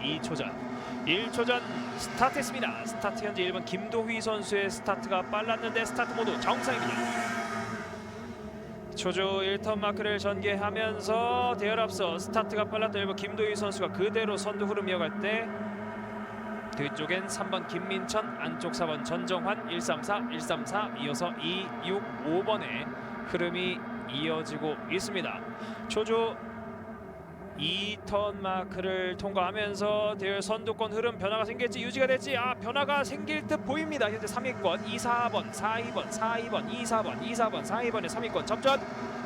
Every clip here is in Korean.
2초 전 1초 전 스타트했습니다. 스타트 현재 1번 김도휘 선수의 스타트가 빨랐는데 스타트 모두 정상입니다. 초조 1턴 마크를 전개하면서 대열 앞서 스타트가 빨랐던 1번 김도희 선수가 그대로 선두 흐름 이어갈 때 뒤쪽엔 3번 김민천, 안쪽 4번 전정환, 134, 134 이어서 2, 6, 5번의 흐름이 이어지고 있습니다. 초조 2턴 마크를 통과하면서 대열 선두권 흐름 변화가 생길지 유지가 될지 아 변화가 생길 듯 보입니다. 현재 3위권 2, 4번, 4, 2번, 4, 2번, 2, 4번, 2, 4번, 4, 2번의 3위권 접전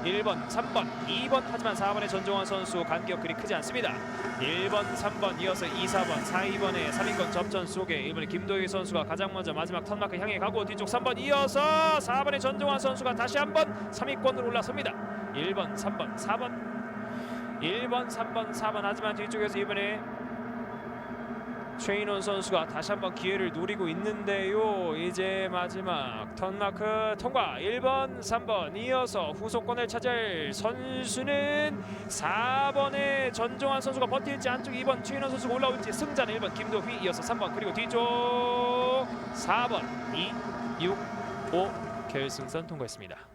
1번, 3번, 2번 하지만 4번의 전종환 선수 간격 그리 크지 않습니다. 1번, 3번 이어서 2, 4번, 4, 2번의 3위권 접전 속에 1번의 김도희 선수가 가장 먼저 마지막 턴마크 향해 가고 뒤쪽 3번 이어서 4번의 전종환 선수가 다시 한번 3위권으로 올라섭니다. 1번, 3번, 4번 1번, 3번, 4번. 하지만 뒤쪽에서 이번에 최인원 선수가 다시 한번 기회를 노리고 있는데요. 이제 마지막 턴마크 통과. 1번, 3번. 이어서 후속권을 차지할 선수는 4번의 전종환 선수가 버틸지 안쪽 2번 최인원 선수가 올라올지 승자는 1번 김도휘 이어서 3번. 그리고 뒤쪽 4번. 2, 6, 5 결승선 통과했습니다.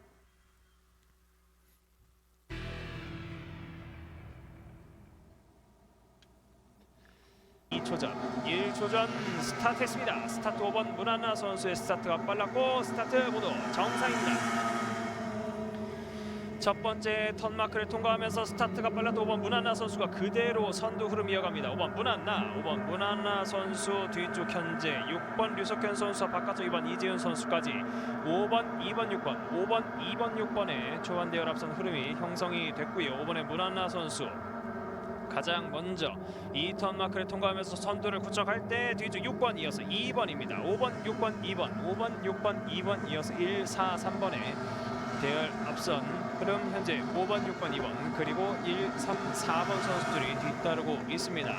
2초 전, 1초 전 스타트했습니다. 스타트 5번 문하나 선수의 스타트가 빨랐고 스타트 모두 정상입니다. 첫 번째 턴 마크를 통과하면서 스타트가 빨랐던 5번 문하나 선수가 그대로 선두 흐름 이어갑니다. 5번 문하나, 5번 문하나 선수 뒤쪽 현재 6번 류석현 선수와 바깥쪽 2번 이재훈 선수까지 5번, 2번, 6번, 5번, 2번, 6번의 초반 대열 앞선 흐름이 형성이 됐고요. 5번의 문하나 선수 가장 먼저 2턴 마크를 통과하면서 선두를 구축할 때 뒤쪽 6번 이어서 2번입니다. 5번, 6번, 2번, 5번, 6번, 2번 이어서 1, 4, 3번의 대열 앞선 흐름 현재 5번, 6번, 2번 그리고 1, 3, 4번 선수들이 뒤따르고 있습니다.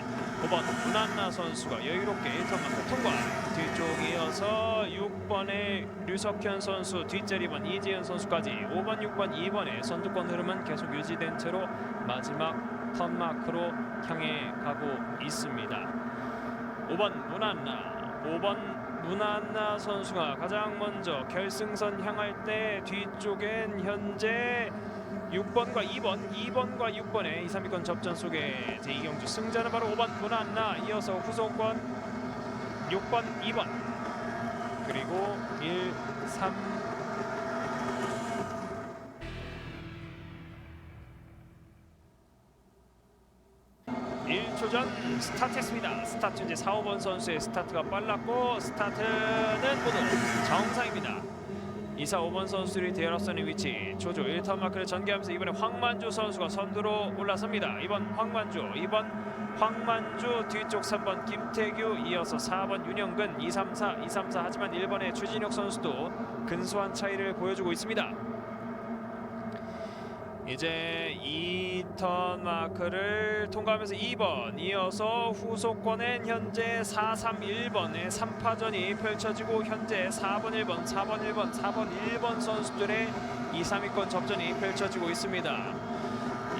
5번 문한나 선수가 여유롭게 1턴 마크 통과 뒤쪽 이어서 6번의 류석현 선수 뒷자리 2번 이재현 선수까지 5번, 6번, 2번의 선두권 흐름은 계속 유지된 채로 마지막 턴마크로 향해 가고 있습니다. 5번 문한나, 5번 문한나 선수가 가장 먼저 결승선 향할 때 뒤쪽엔 현재 6번과 2번, 2번과 6번의 2, 3위권 접전 속에 제2경주 승자는 바로 5번 문한나. 이어서 후속권 6번, 2번. 그리고 1, 3, 스타트했습니다. 스타트 이제 4, 5번 선수의 스타트가 빨랐고 스타트는 모두 정상입니다. 2, 4, 5번 선수들이 대열 앞서는 위치 조조 1턴 마크를 전개하면서 이번에 황만주 선수가 선두로 올라섭니다. 이번 황만주, 2번 황만주 뒤쪽 3번 김태규 이어서 4번 윤영근 2, 3, 4, 2, 3, 4 하지만 1번의 추진혁 선수도 근소한 차이를 보여주고 있습니다. 이제 2턴 마크를 통과하면서 2번 이어서 후속권엔 현재 4, 3, 1번의 3파전이 펼쳐지고 현재 4번, 1번, 4번, 1번, 4번, 1번 선수들의 2, 3위권 접전이 펼쳐지고 있습니다.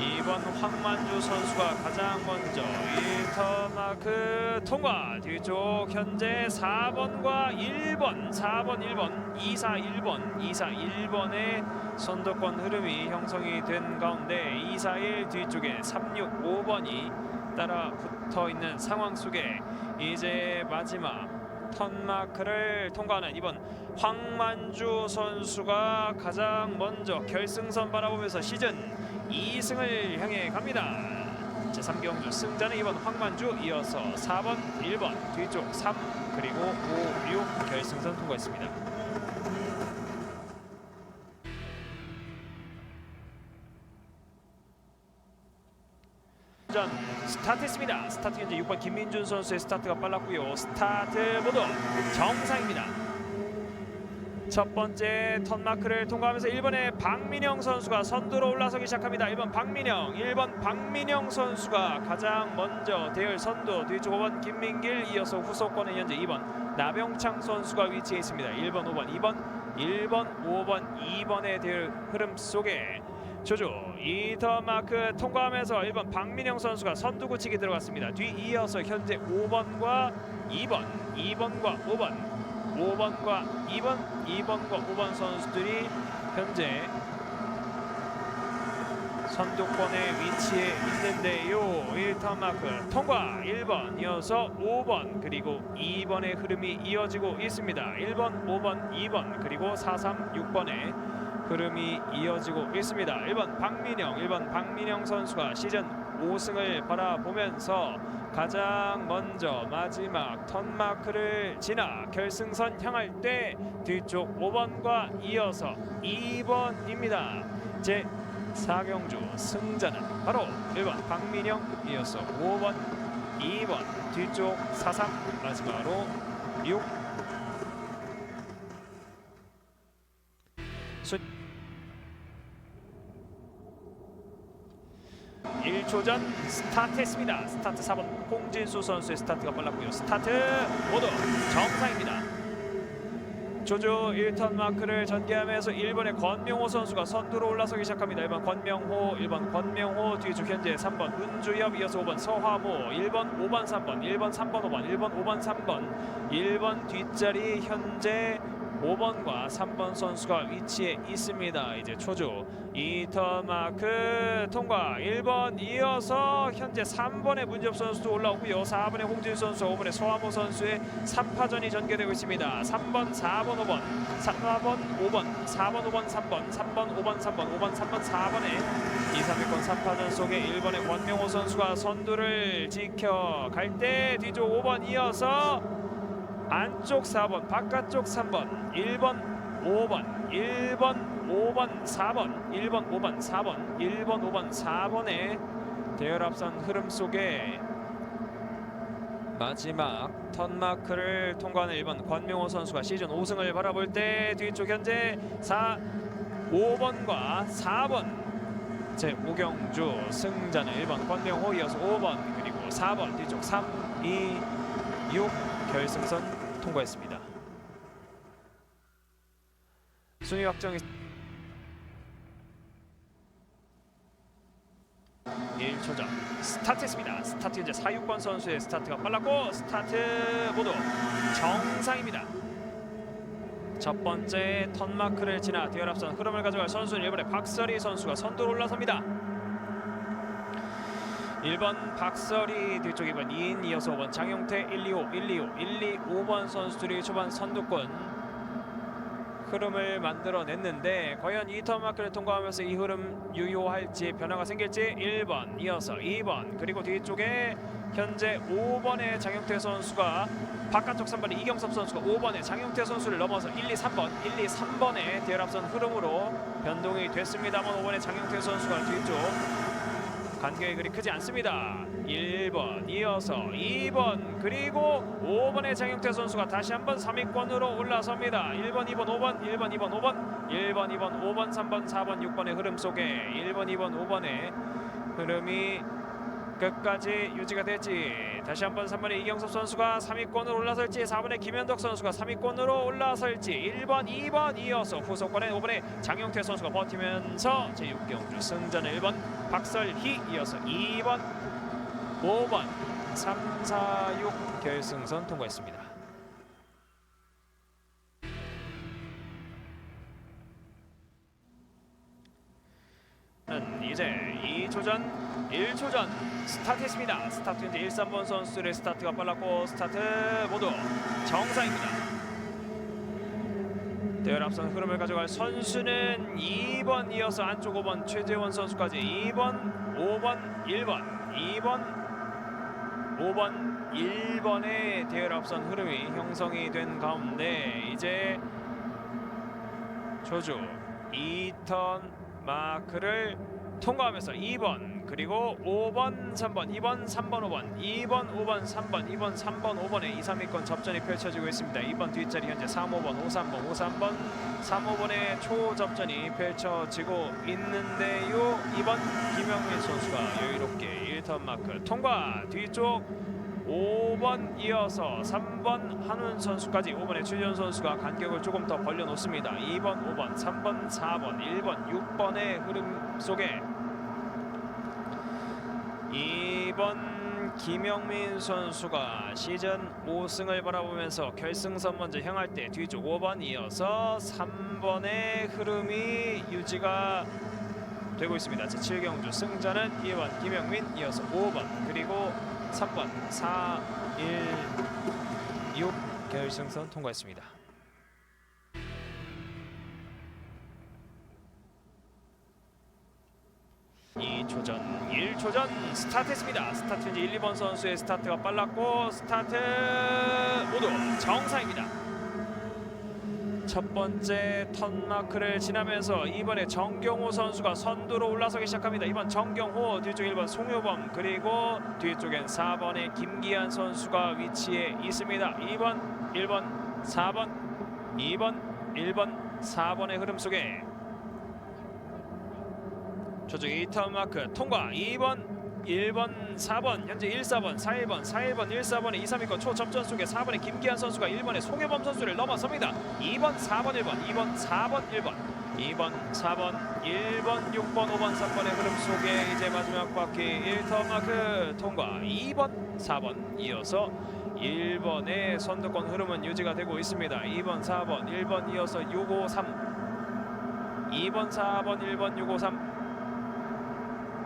2번 황만주 선수가 가장 먼저 1턴 마크 통과. 뒤쪽 현재 4번과 1번 4번 1번 2, 4, 1번 2, 4, 1번의 선두권 흐름이 형성이 된 가운데 2, 4, 1 뒤쪽에 3, 6, 5번이 따라 붙어 있는 상황 속에 이제 마지막 턴 마크를 통과하는 이번 황만주 선수가 가장 먼저 결승선 바라보면서 시즌 2승을 향해 갑니다. 제3경주 승자는 이번 황만주 이어서 4번, 1번 뒤쪽 3 그리고 5, 6 결승선 통과했습니다. 전 스타트했습니다. 스타트 현재 6번 김민준 선수의 스타트가 빨랐고요. 스타트 모두 정상입니다. 첫 번째 턴마크를 통과하면서 1번의 박민영 선수가 선두로 올라서기 시작합니다. 1번 박민영, 1번 박민영 선수가 가장 먼저 대열 선두 뒤쪽 5번 김민길 이어서 후속권에 현재 2번 나병창 선수가 위치해 있습니다. 1번, 5번, 2번, 1번, 5번, 2번의 대열 흐름 속에 조조 2턴 마크 통과하면서 1번 박민영 선수가 선두 굳히기 들어갔습니다. 뒤 이어서 현재 5번과 2번, 2번과 5번, 5번과 2번, 2번과 5번 선수들이 현재 선두권에 위치해 있는데요. 1턴 마크 통과 1번 이어서 5번 그리고 2번의 흐름이 이어지고 있습니다. 1번, 5번, 2번 그리고 4, 3, 6번의 흐름이 이어지고 있습니다. 1번 박민영, 1번 박민영 선수가 시즌 5승을 바라보면서 가장 먼저 마지막 턴 마크를 지나 결승선 향할 때 뒤쪽 5번과 이어서 2번입니다. 제 4경주 승자는 바로 1번 박민영 이어서 5번 2번 뒤쪽 43 마지막으로 6 1초 전 스타트했습니다. 스타트 4번 홍진수 선수의 스타트가 빨랐고요. 스타트 모두 정상입니다. 조조 1턴 마크를 전개하면서 1번의 권명호 선수가 선두로 올라서기 시작합니다. 1번 권명호, 1번 권명호 뒤쪽 현재 3번 문주엽 이어서 5번 서화모, 1번 5번 3번, 1번 3번 5번, 1번 5번 3번, 1번 뒷자리 현재 5번과 3번 선수가 위치해 있습니다. 이제 초조 2턴 마크 통과 1번 이어서 현재 3번의 문엽 선수도 올라오고요. 4번의 홍진 선수, 5번의 서화모 선수의 3파전이 전개되고 있습니다. 3번, 4번, 5번, 4번, 5번, 4번, 5번, 3번, 3번, 5번, 3번, 5번, 3번, 4번의 2, 3위권 3파전 속에 1번의 권명호 선수가 선두를 지켜갈 때 뒤쪽 5번 이어서 안쪽 4번, 바깥쪽 3번, 1번, 5번, 1번, 5번, 4번, 1번, 5번, 4번, 1번, 5번, 4번의 대열 앞선 흐름 속에 마지막 턴마크를 통과하는 1번 권명호 선수가 시즌 5승을 바라볼 때 뒤쪽 현재 4, 5번과 4번 제 오경주 승자는 1번 권명호 이어서 5번 그리고 4번 뒤쪽 3, 2, 6 결승선 통과했습니다. 순위 확정이 1초 전 스타트했습니다. 스타트 현재 4, 6번 선수의 스타트가 빨랐고 스타트 모두 정상입니다. 첫 번째 턴 마크를 지나 뒤열 앞선 흐름을 가져갈 선수는 일본의 박설희 선수가 선두로 올라섭니다. 1번 박설희 뒤쪽 2번 이인 이어서 5번 장용태 1, 2, 5, 1, 2, 5, 1, 2, 5번 선수들이 초반 선두권 흐름을 만들어냈는데 과연 이턴 마크를 통과하면서 이 흐름 유효할지 변화가 생길지 1번 이어서 2번 그리고 뒤쪽에 현재 5번의 장용태 선수가 바깥쪽 3번의 이경섭 선수가 5번의 장용태 선수를 넘어서 1, 2, 3번 1, 2, 3번의 대열 앞선 흐름으로 변동이 됐습니다만 5번의 장용태 선수가 뒤쪽 간격이 그리 크지 않습니다. 1번 이어서 2번 그리고 5번의 장영태 선수가 다시 한번 3위권으로 올라섭니다. 1번, 2번, 5번, 1번, 2번, 5번, 1번, 2번, 5번, 3번, 4번, 6번의 흐름 속에 1번, 2번, 5번의 흐름이 끝까지 유지가 될지 다시 한번 3번의 이경섭 선수가 3위권으로 올라설지 4번의 김현덕 선수가 3위권으로 올라설지 1번, 2번 이어서 후속권에 5번의 장영태 선수가 버티면서 제6경주 승자는 1번 박설희 이어서 2번 5번 3, 4, 6 결승선 통과했습니다. 는 이제 2초 전, 1초 전 스타트했습니다. 스타트 현재 1, 3번 선수들의 스타트가 빨랐고 스타트 모두 정상입니다. 대열 앞선 흐름을 가져갈 선수는 2번 이어서 안쪽 5번 최재원 선수까지 2번, 5번, 1번, 2번, 5번, 1번의 대열 앞선 흐름이 형성이 된 가운데 이제 조주 2턴 마크를 통과하면서 2번 그리고 5번 3번 2번 3번 5번 2번 5번 3번 2번 3번 5번의 2, 3위권 접전이 펼쳐지고 있습니다. 2번 뒷자리 현재 3, 5번 5, 3번 5, 3번 3, 5번의 초접전이 펼쳐지고 있는데요. 2번 김영민 선수가 여유롭게 1턴 마크 통과 뒤쪽 5번 이어서 3번 한훈 선수까지 5번의 최지현 선수가 간격을 조금 더 벌려놓습니다. 2번, 5번, 3번, 4번, 1번, 6번의 흐름 속에 2번 김영민 선수가 시즌 5승을 바라보면서 결승선 먼저 향할 때 뒤쪽 5번 이어서 3번의 흐름이 유지가 되고 있습니다. 제7경주 승자는 2번 김영민 이어서 5번 그리고 3번 4, 1, 6 결승선 통과했습니다. 이초전 1초 전 스타트했습니다. 스타트 이제 1, 2번 선수의 스타트가 빨랐고 스타트 모두 정상입니다. 첫 번째 턴 마크를 지나면서 이번에 정경호 선수가 선두로 올라서기 시작합니다. 이번 정경호 뒤쪽 1번 송효범 그리고 뒤쪽엔 4번의 김기한 선수가 위치해 있습니다. 2번, 1번, 4번, 2번, 1번, 4번의 흐름 속에 저쪽 2턴 마크. 통과. 2번 1번 4번 현재 1, 4번 4, 1번 4, 1번 1, 4번의 2, 3위권 초접전 속에 4번의 김기한 선수가 1번의 송혜범 선수를 넘어섭니다. 2번 4번 1번 2번 4번 1번. 2번 4번 1번 6번 5번 3번의 흐름 속에 이제 마지막 바퀴. 1턴 마크 통과. 2번 4번. 이어서 1번의 선두권 흐름은 유지가 되고 있습니다. 2번 4번 1번 이어서 653 2번 4번 1번 653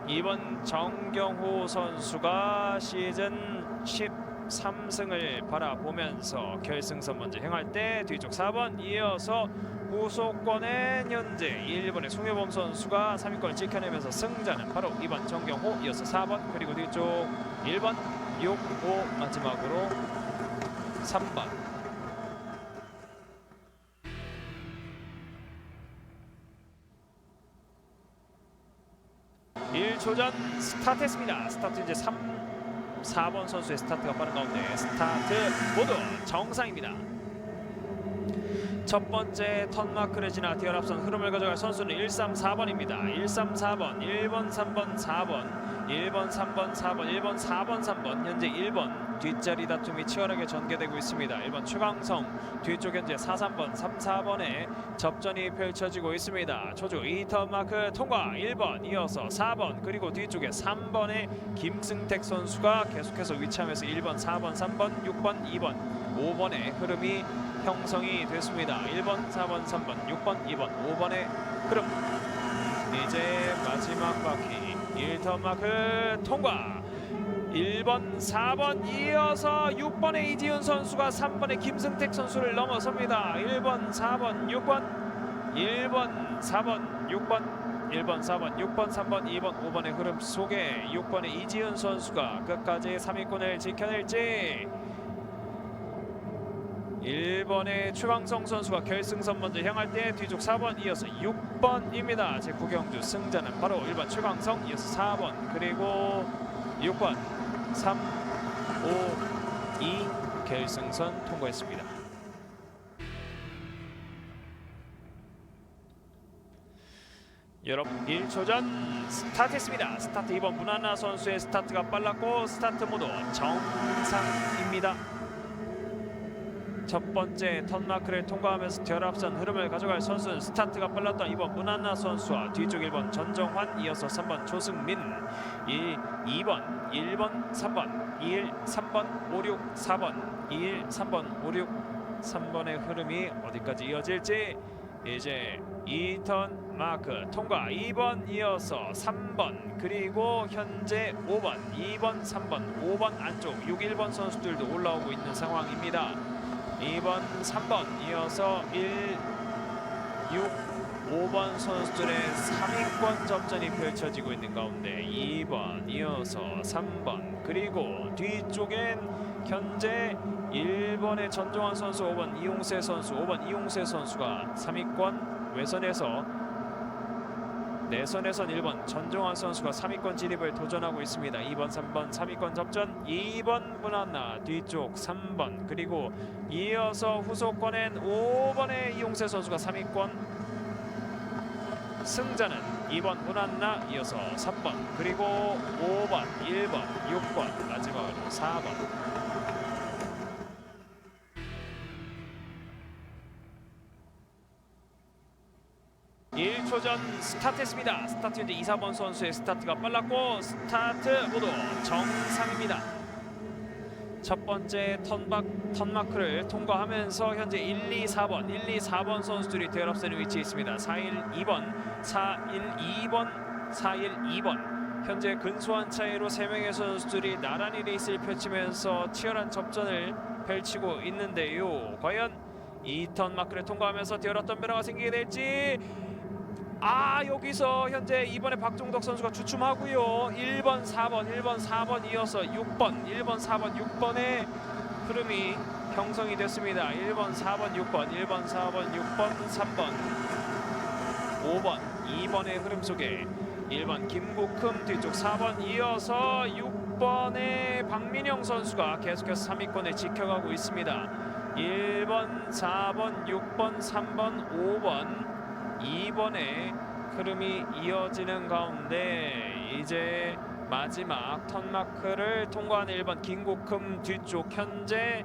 이번 정경호 선수가 시즌 13승을 바라보면서 결승선 먼저 향할 때 뒤쪽 4번 이어서 후속권엔 현재 1번의 송혜범 선수가 3위권을 지켜내면서 승자는 바로 2번 정경호 이어서 4번 그리고 뒤쪽 1번 6, 5 마지막으로 3번 1초전 스타트했습니다. 스타트 이제 3, 4번 선수의 스타트가 빠른 가운데 스타트 모두 정상입니다. 첫 번째 턴 마크를 지나 뒤열 앞선 흐름을 가져갈 선수는 134번입니다. 134번, 1번, 3번, 4번, 1번, 3번, 4번, 1번, 4번, 3번 현재 1번 뒷자리 다툼이 치열하게 전개되고 있습니다. 1번 최강성 뒤쪽 현재 4, 3번, 3, 4번에 접전이 펼쳐지고 있습니다. 초조 2턴 마크 통과 1번 이어서 4번 그리고 뒤쪽에 3번의 김승택 선수가 계속해서 위치하면서 1번, 4번, 3번, 6번, 2번, 5번의 흐름이 형성이 됐습니다. 1번, 4번, 3번, 6번, 2번, 5번의 흐름 이제 마지막 바퀴 1턴 마크 통과. 1번, 4번 이어서 6번의 이지훈 선수가 3번의 김승택 선수를 넘어섭니다. 1번, 4번, 6번, 1번, 4번, 6번, 1번, 4번, 6번, 3번, 2번, 5번의 흐름 속에 6번의 이지훈 선수가 끝까지 3위권을 지켜낼지 1번의 최광성 선수가 결승선 먼저 향할 때 뒤쪽 4번 이어서 6번입니다. 제 구경주 승자는 바로 1번 최광성 이어서 4번 그리고 6번 3, 5, 2 결승선 통과했습니다. 여러분 1초 전 스타트했습니다. 스타트 2번 문하나 선수의 스타트가 빨랐고 스타트 모두 정상입니다. 첫 번째 턴마크를 통과하면서 결합선 흐름을 가져갈 선수는 스타트가 빨랐던 2번 문한나 선수와 뒤쪽 1번 전정환 이어서 3번 조승민 1, 2번 1번 3번 2일 3번 5, 6 4번 2일 3번 5, 6 3번의 흐름이 어디까지 이어질지 이제 2턴 마크 통과 2번 이어서 3번 그리고 현재 5번 2번 3번 5번 안쪽 6, 1번 선수들도 올라오고 있는 상황입니다. 2번, 3번 이어서 1, 6, 5번 선수들의 3위권 접전이 펼쳐지고 있는 가운데 2번 이어서 3번 그리고 뒤쪽엔 현재 1번의 전종환 선수, 5번 이용세 선수, 5번 이용세 선수가 3위권 외선에서 내선에선 1번 전종환 선수가 3위권 진입을 도전하고 있습니다. 2번, 3번 3위권 접전 2번 문한나 뒤쪽 3번 그리고 이어서 후속권엔 5번의 이용세 선수가 3위권 승자는 2번 문한나 이어서 3번 그리고 5번 1번 6번 마지막으로 4번 1초 전 스타트했습니다. 스타트 현재 2, 4번 선수의 스타트가 빨랐고 스타트 모두 정상입니다. 첫 번째 턴박, 턴마크를 통과하면서 현재 1, 2, 4번, 1, 2, 4번 선수들이 대열합선에 위치해 있습니다. 4, 1, 2번, 4, 1, 2번, 4, 1, 2번. 현재 근소한 차이로 3명의 선수들이 나란히 레이스를 펼치면서 치열한 접전을 펼치고 있는데요. 과연 이 턴마크를 통과하면서 대열합선 변화가 생기게 될지 아 여기서 현재 이번에 박종덕 선수가 주춤하고요. 1번 4번 1번 4번 이어서 6번 1번 4번 6번의 흐름이 형성이 됐습니다. 1번 4번 6번 1번 4번 6번 3번 5번 2번의 흐름 속에 1번 김국흠 뒤쪽 4번 이어서 6번의 박민영 선수가 계속해서 3위권에 지켜가고 있습니다. 1번 4번 6번 3번 5번 2번의 흐름이 이어지는 가운데 이제 마지막 턴마크를 통과한 1번 김국흠 뒤쪽 현재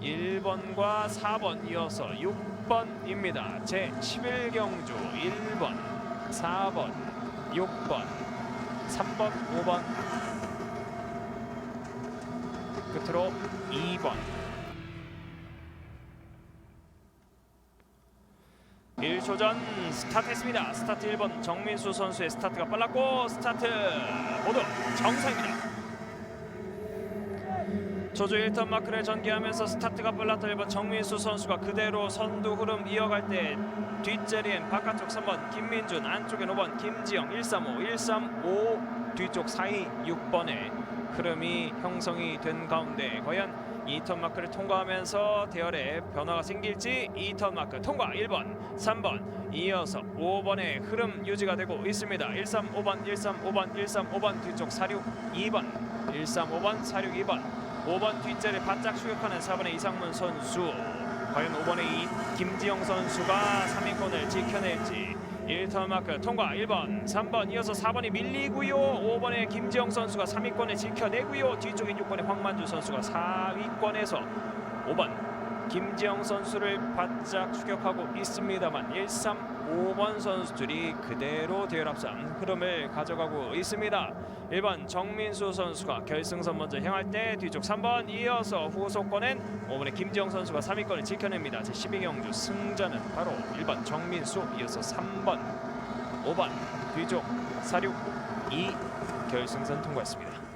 1번과 4번 이어서 6번입니다. 제 11경주 1번, 4번, 6번, 3번, 5번 끝으로 2번 1초 전 스타트했습니다. 스타트 1번 정민수 선수의 스타트가 빨랐고 스타트 모두 정상입니다. 조조 1턴 마크를 전개하면서 스타트가 빨랐던 1번 정민수 선수가 그대로 선두 흐름 이어갈 때 뒷자리엔 바깥쪽 3번 김민준 안쪽엔 5번 김지영 135 135 뒤쪽 42 6번의 흐름이 형성이 된 가운데 과연 2턴 마크를 통과하면서 대열에 변화가 생길지 2턴 마크 통과 1번 3번 이어서 5번의 흐름 유지가 되고 있습니다. 135번 135번 135번 뒤쪽 46 2번 135번 46 2번 5번 뒷자리 바짝 추격하는 4번의 이상문 선수. 과연 5번의 이 김지영 선수가 3위권을 지켜낼지 1턴 마크 통과 1번 3번 이어서 4번이 밀리고요 5번의 김지영 선수가 3위권을 지켜내고요 뒤쪽에 6번의 황만주 선수가 4위권에서 5번 김지영 선수를 바짝 추격하고 있습니다만 1, 3, 5번 선수들이 그대로 대열 앞선 흐름을 가져가고 있습니다. 1번 정민수 선수가 결승선 먼저 향할 때 뒤쪽 3번 이어서 후속 권엔 5번의 김지영 선수가 3위권을 지켜냅니다. 제 12경주 승자는 바로 1번 정민수 이어서 3번 5번 뒤쪽 46 2 결승선 통과했습니다.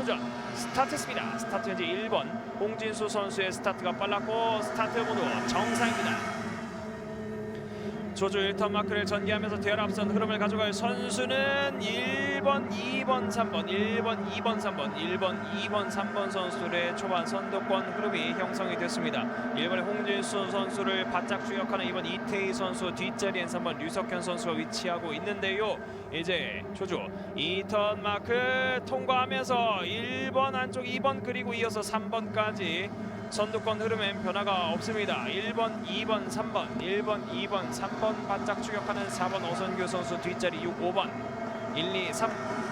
초전 스타트했습니다. 스타트 현재 1번 홍진수 선수의 스타트가 빨랐고 스타트 모두 정상입니다. 조조 1턴 마크를 전개하면서 대열 앞선 흐름을 가져갈 선수는 1번, 2번, 3번, 1번, 2번, 3번, 1번, 2번, 3번 선수들의 초반 선두권 흐름이 형성이 됐습니다. 1번의 홍진수 선수를 바짝 추격하는 2번 이태희 선수 뒷자리엔 3번 류석현 선수가 위치하고 있는데요. 이제 조조 2턴 마크 통과하면서 1번 안쪽 2번 그리고 이어서 3번까지 선두권 흐름엔 변화가 없습니다. 1번, 2번, 3번, 1번, 2번, 3번 바짝 추격하는 4번 오선규 선수 뒷자리 6, 5번, 1, 2, 3,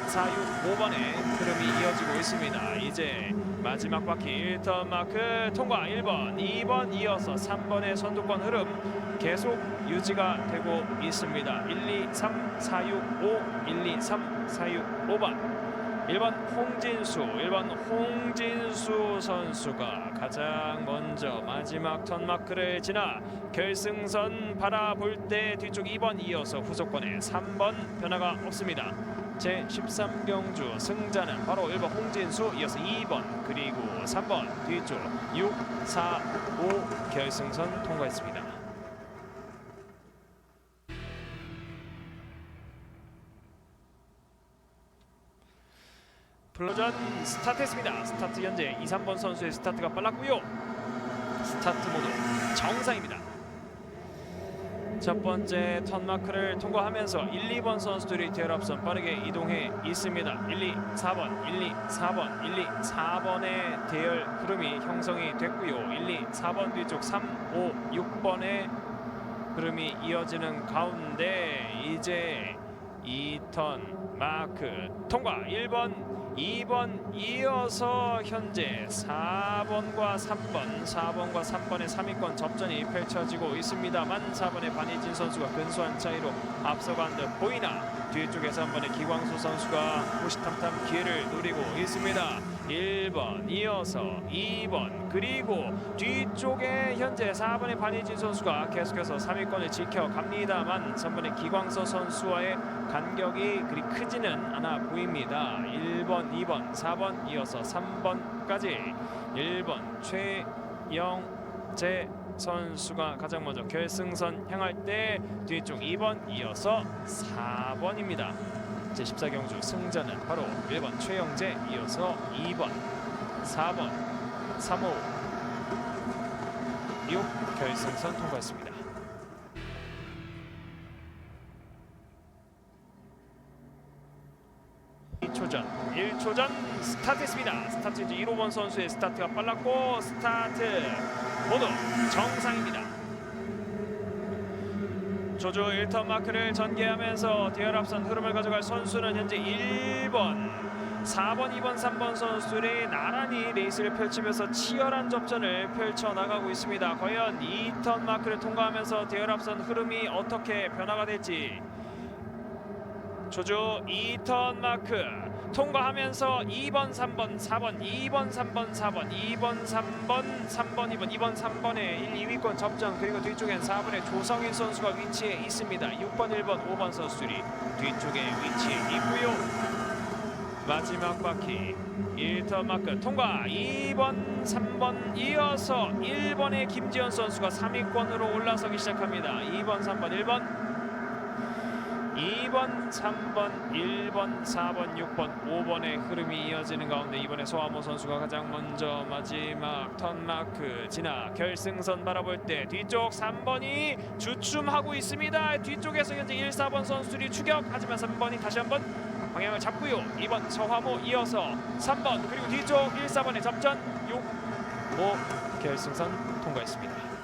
4, 6, 5번의 흐름이 이어지고 있습니다. 이제 마지막 바퀴 1턴 마크 통과 1번, 2번 이어서 3번의 선두권 흐름 계속 유지가 되고 있습니다. 1, 2, 3, 4, 6, 5, 1, 2, 3, 4, 6, 5번 1번 홍진수, 1번 홍진수 선수가 가장 먼저 마지막 턴마크를 지나 결승선 바라볼 때 뒤쪽 2번 이어서 후속권에 3번 변화가 없습니다. 제 13경주 승자는 바로 1번 홍진수 이어서 2번 그리고 3번 뒤쪽 6, 4, 5 결승선 통과했습니다. 플로전 스타트했습니다. 스타트 현재 2, 3번 선수의 스타트가 빨랐고요. 스타트 모드 정상입니다. 첫 번째 턴 마크를 통과하면서 1, 2번 선수들이 대열 앞선 빠르게 이동해 있습니다. 1, 2, 4번, 1, 2, 4번, 1, 2, 4번의 대열 흐름이 형성이 됐고요. 1, 2, 4번 뒤쪽 3, 5, 6번의 흐름이 이어지는 가운데 이제 2턴 마크 통과 1번 2번 이어서 현재 4번과 3번 4번과 3번의 3위권 접전이 펼쳐지고 있습니다만 4번의 반희진 선수가 근소한 차이로 앞서간 듯 보이나 뒤쪽에서 한 번의 기광수 선수가 호시탐탐 기회를 노리고 있습니다 1번 이어서 2번 그리고 뒤쪽에 현재 4번의 반희진 선수가 계속해서 3위권을 지켜갑니다만 3번의 기광서 선수와의 간격이 그리 크지는 않아 보입니다. 1번, 2번, 4번 이어서 3번까지 1번 최영재 선수가 가장 먼저 결승선 향할 때 뒤쪽 2번 이어서 4번입니다. 제14경주 승자는 바로 1번 최영재 이어서 2번, 4번, 3호 6 결승선 통과했습니다. 2초 전, 1초 전 스타트했습니다. 스타트 이제 1호번 선수의 스타트가 빨랐고 스타트 모두 정상입니다. 조조 1턴 마크를 전개하면서 대열 앞선 흐름을 가져갈 선수는 현재 1번, 4번, 2번, 3번 선수들이 나란히 레이스를 펼치면서 치열한 접전을 펼쳐 나가고 있습니다. 과연 2턴 마크를 통과하면서 대열 앞선 흐름이 어떻게 변화가 될지 조조 2턴 마크 통과하면서 2번, 3번, 4번, 2번, 3번, 4번, 2번, 3번, 3번, 2번, 2번, 3번의 1, 2위권 접전 그리고 뒤쪽엔 4번의 조성인 선수가 위치해 있습니다. 6번, 1번, 5번 선수들이 뒤쪽에 위치해 있고요. 마지막 바퀴 1턴 마크 통과 2번 3번 이어서 1번의 김지현 선수가 3위권으로 올라서기 시작합니다 2번 3번 1번 2번 3번 1번 4번 6번 5번의 흐름이 이어지는 가운데 이번에 소아모 선수가 가장 먼저 마지막 턴 마크 지나 결승선 바라볼 때 뒤쪽 3번이 주춤하고 있습니다 뒤쪽에서 현재 1, 4번 선수들이 추격 하지만 3번이 다시 한번 방향을 잡고요. 2번 서화모 이어서 3번 그리고 뒤쪽 1, 4번의 접전 6, 5 결승선 통과했습니다.